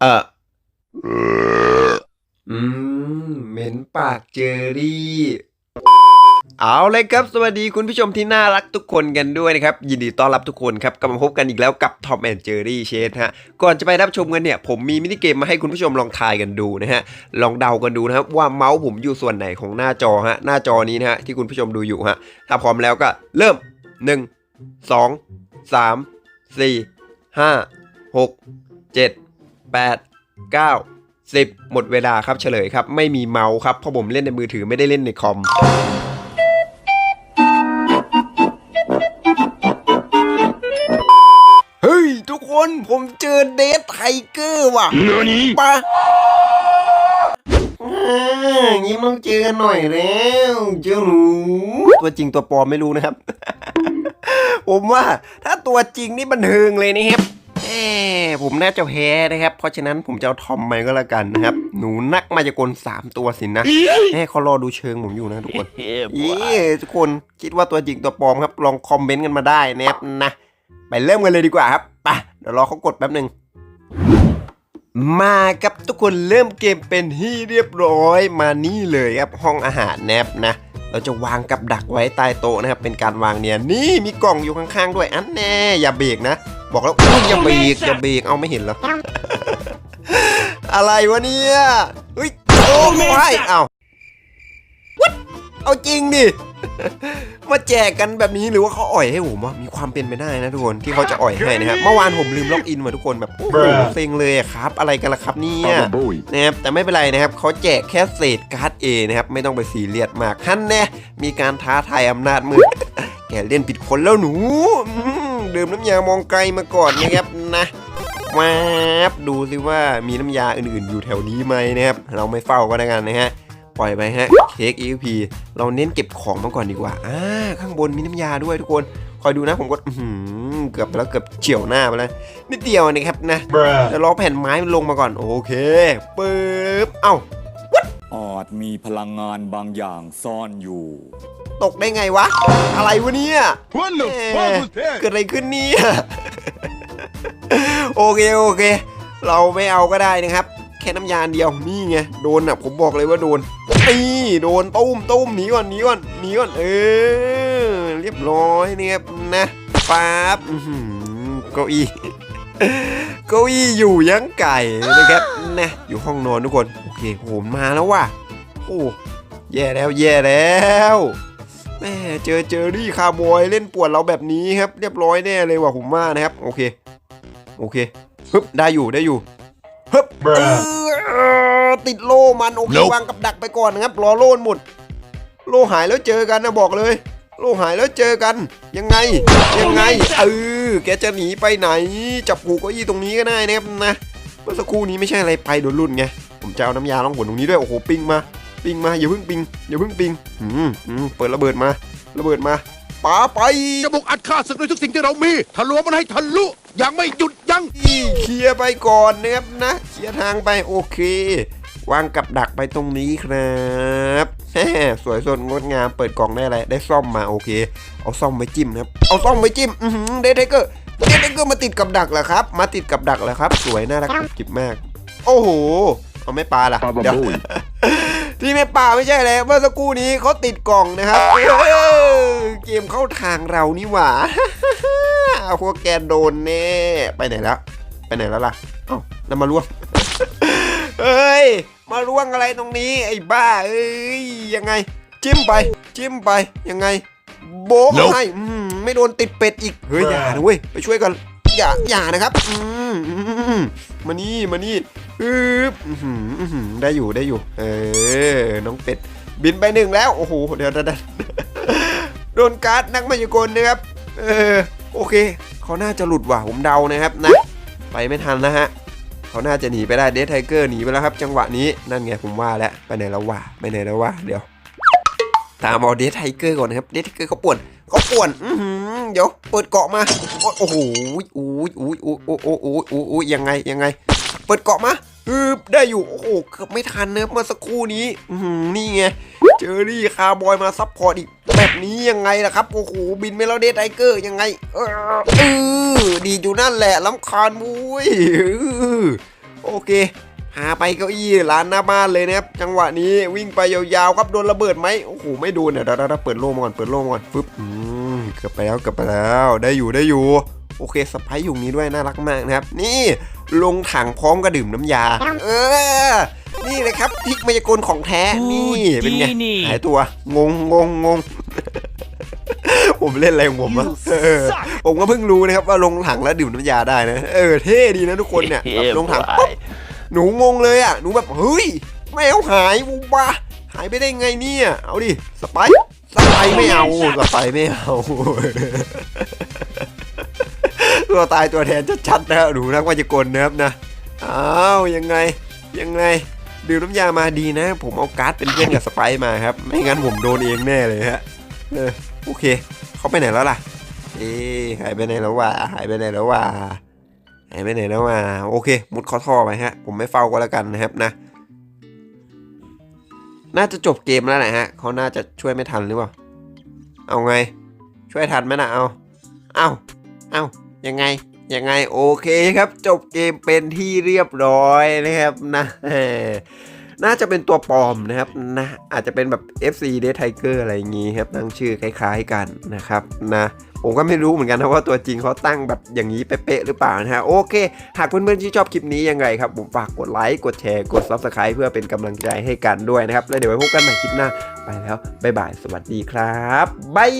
เอออืมเหม็นปากเจอรี่ เอาเลยครับ สวัสดีคุณผู้ชมที่น่ารักทุกคนกันด้วยนะครับ ยินดีต้อนรับทุกคนครับกลับมาพบกันอีกแล้วกับ Tom and Jerry c h a s ฮะ ก่อนจะไปรับชมกันเนี่ย ผมมีมินิเกมมาให้คุณผู้ชมลองทายกันดูนะฮะ ลองเดากันดูนะครับ ว่าเมาส์ผมอยู่ส่วนไหนของหน้าจอฮะ หน้าจอนี้นะฮะที่คุณผู้ชมดูอยู่ฮะ ถ้าพร้อมแล้วก็เริ่ม 1 2 3 4 5 6 7 8 9 10 หมดเวลาครับเฉลยครับ ไม่มีเมาส์ครับเพราะผมเล่นในมือถือไม่ได้เล่นในคอมเฮ้ย ทุกคนผมเจอเดทไทเกอร์ว่ะปะอย่างนี้ต้องเจอกันหน่อยแล้วเจ้าหนูตัวจริงตัวปลอมไม่รู้นะครับ ผมว่าถ้าตัวจริงนี่บันเทิงเลยนะครับแหมผมน่าจะแพ้นะครับ เพราะฉะนั้นผมจะเอาทอมไปก็แล้วกันนะครับ หนูนักมายากลสามตัวสินะแม่เขารอดูเชิงผมอยู่นะทุกคนเย้ทุกคนคิดว่าตัวจริงตัวปลอมครับ ลองคอมเมนต์กันมาได้นะครับนะไปเริ่มกันเลยดีกว่าครับไปเดี๋ยวรอเขากดแป๊บหนึ่งมาครับทุกคนเริ่มเกมเป็นที่เรียบร้อยมานี่เลยครับห้องอาหารแนบนะ เราจะวางกับดักไว้ใต้โต๊ะนะครับ เป็นการวางเนี่ยนี่มีกล่องอยู่ข้างๆด้วยอันแน่อย่าเบรกนะ บอกแล้วอุ๊ยอย่าเบรกอย่าเบรกเอาไม่เห็นเหรอ อะไรวะเนี่ยเฮ้ยโอ้ยเอ้า What? เอาจริงดิ มาแจกกันแบบนี้หรือว่าเขาอ่อยให้ผมวะมีความเป็นไปได้นะทุกคนที่เขาจะอ่อยให้นะครับเมื่อวานผมลืมล็อกอินมาทุกคนแบบโอ้โหเซ็งเลยอะครับอะไรกันล่ะครับเนี่ย Baba Booey. นะครับแต่ไม่เป็นไรนะครับเขาแจกแค่เศษการ์ดเอนะครับไม่ต้องไปซีเรียสมากท่านแน่มีการท้าทายอำนาจมืดแกเล่นผิดคนแล้วหนูอืมดื่มน้ำยามองไกลมาก่อนนะครับนะ มาบดูสิว่ามีน้ำยาอื่นๆอยู่แถวนี้ไหมนะครับ เราไม่เฝ้าก็แล้วกันนะฮะ ปล่อยไปฮะ เค้ก EXP เราเน้นเก็บของมาก่อนดีกว่า อ่า ข้างบนมีน้ำยาด้วยทุกคน คอยดูนะผมก็อื้อหือเกือบไปแล้วเกือบเฉียวหน้าไปแล้ว นิดเดียวนะครับนะเดี๋ยวรอแผ่นไม้มันลงมาก่อน โอเคปึ๊บ เอ้าอาจมีพลังงานบางอย่างซ่อนอยู่ ตกได้ไงวะ อะไรวะเนี่ย What the แห fuck ม was that? เกิดอะไรขึ้นเนี่ย โอเคโอเค เราไม่เอาก็ได้นะครับ แค่น้ำยาเดียวนี่ไงโดนอะผมบอกเลยว่าโดนนี่โดนตุ้มตุ้มหนีก่อนหนีก่อนหนีก่อนเออเรียบร้อยเนี่ยครับนะป๊าบเก้าอี้เก้าอี้อยู่ยังไก่นะครับนะอยู่ห้องนอนทุกคนโอเคโหมาแล้วว่ะโอ้แย่แล้วแย่แล้วแม่เจอเจอรี่คาร์บอยเล่นปวดเราแบบนี้ครับ เรียบร้อยแน่เลยว่ะผมว่านะครับ โอเค โอเคฮึบได้อยู่ได้อยู่ฮึบเออติดโล่มันโอเควางกับดักไปก่อนนะครับรอโล่หมด โล่หายแล้วเจอกันนะบอกเลย โล่หายแล้วเจอกัน ยังไงยังไงเออแกจะหนีไปไหน จับผูกเก็ยี่ตรงนี้ก็ได้นะครับนะเมื่อสักครู่นี้ไม่ใช่อะไรไปโดนรุ่นไงผมจะเอาน้ำยาล่องหนตรงนี้ด้วยโอ้โหปิ้งมาปิ้งมาอย่าเพิ่งปิ้งอย่าเพิ่งปิ้งอืมอืมเปิดระเบิดมา ระเบิดมาป๋าไปจะบุกอัดฆ่าศึกด้วยทุกสิ่งที่เรามีทะลวงมันให้ทะลุยังไม่หยุดยั้งอีเคลียร์ไปก่อนนะครับนะเคลียร์ทางไปโอเค วางกับดักไปตรงนี้ครับแหมสวยสดงดงามเปิดกล่องได้อะไรได้ซ่อมมาโอเค เอาซ่อมไว้จิ้มนะครับเอาซ่อมไว้จิ้มอือหือเดทเทเกอร์เดทเทเกอร์มาติดกับดักเหรอครับ มาติดกับดักเหรอครับ สวยน่ารักกิบมาก โอ้โหเอาไม่ปลาล่ะ Baba เดี๋ยว Booey. ที่ไม่ป่าไม่ใช่แล้วเมื่อสักครู่นี้เขาติดกล่องนะครับ เออเกมเข้าทางเรานี่หว่าพวกแกโดนแน่ ไปไหนแล้ว ไปไหนแล้วล่ะ เอ้าแล้วมาล่วงเฮ้ย มาล่วงอะไรตรงนี้ ไอ้บ้า เอ้ย ยังไง จิ้มไป จิ้มไป ยังไง โบะ Nope ให้อืมไม่โดนติดเป็ดอีก เฮ้ย อย่านะเว้ย ไปช่วยกัน อย่า อย่านะครับ อืมอืมมานี่ มานี่อึบอื้อหืออื้อหือได้อยู่ ได้อยู่ เออ น้องเป็ด บินไปหนึ่งแล้ว โอ้โห เดี๋ยวเดี๋ยวเดี๋ยว โดนการ์ดนักมายากลนะครับ เออโอเค เขาน่าจะหลุดว่ะผมเดานะครับนะ ไปไม่ทันนะฮะเขาน่าจะหนีไปได้เดทไทเกอร์หนีไปแล้วครับ จังหวะนี้นั่นไงผมว่าแล้วไปไหนแล้ววะไปไหนแล้ววะเดี๋ยว ตามเอาเดทไทเกอร์ก่อนนะครับเดทไทเกอร์เขาป่วนเขาป่วนอือหือเดี๋ยวเปิดเกาะมาโอ้โหอุ้ยอุ้ยอุ้ยอุ้ยอุ้ยอุ้ยอุ้ยอุ้ยยังไงยังไง เปิดเกาะมาฮึบได้อยู่โอ้โหเกือบไม่ทันนะครับเมื่อสักครู่นี้ อือหือนี่ไง เจอรี่คาร์บอยมาซับพอร์ตอีกแบบนี้ยังไงล่ะครับ โอ้โห บินไปแล้วเดทไทเกอร์ยังไง เออดีอยู่นั่นแหละลำคาญมุ้ยโอเคพาไปเก้าอี้ร้านหน้าบ้านเลยนะครับ จังหวะนี้วิ่งไปยาวๆครับโดนระเบิดไหมโอ้โห ไม่โดนเดี๋ยเดี๋ยวเปิดโล่มาก่อน เปิดโล่มาก่อนฟึบอืมเกือบไปแล้วเกือบไปแล้ว ได้อยู่ได้อยู่ โอเคสไปอยู่นี้ด้วยน่ารักมากนะครับ นี่ลงถังพร้อมกระดื่มน้ำยา เออ นี่เลยครับพริกมายากลของแท้นี่เป็นไงดีนี่หายตัวงงงงงงผมเล่นอะไรของผมอะเออผมก็เพิ่งรู้นะครับว่าลงถังแล้วดื่มน้ำยาได้นะเออเท่ดีนะทุกคนเนี่ยแบบลงถังปุ๊บหนูงงเลยอะหนูแบบเฮ้ยแมวหายวูบาหายไปได้ไงเนี่ยเอาดิสไปซ์สไปซ์ไม่เอาสไปซ์ไม่เอาตัวตายตัวแทนชัดๆนะครับหนูนักวายากลนะครับนะอ้าวยังไงยังไง ดื่มน้ำยามาดีนะ ผมเอาการ์ดเป็นเพื่อนกับสไปซ์มาครับ ไม่งั้นผมโดนเองแน่เลยฮะเออโอเค เขาไปไหนแล้วล่ะ เอ๊หายไปไหนแล้ววะหายไปไหนแล้ววะหายไปไหนแล้ววะโอเค มุดข้อท่อไปฮะ ผมไม่เฝ้าก็แล้วกันนะครับนะ น่าจะจบเกมแล้วแหละฮะเขาน่าจะช่วยไม่ทันหรือเปล่า เอาไง ช่วยทันไหมนะเอา เอา เอายังไง ยังไงโอเคครับ จบเกมเป็นที่เรียบร้อยนะครับนะน่าจะเป็นตัวปลอมนะครับนะอาจจะเป็นแบบ FC d ead Tiger อะไรอย่างงี้ครับตั้งชื่อคล้ายๆกันนะครับนะผมก็ไม่รู้เหมือนกันนะว่าตัวจริงเขาตั้งแบบอย่างนี้เป๊ะๆหรือเปล่านะฮะโอเค หากเพื่อนๆที่ชอบคลิปนี้ยังไงครับ ผมฝากกดไลค์กดแชร์กด Subscribe เพื่อเป็นกำลังใจให้กันด้วยนะครับ แล้วเดี๋ยวไว้พบกันใหม่คลิปหน้า ไปแล้วบ๊ายบายสวัสดีครับบ๊าย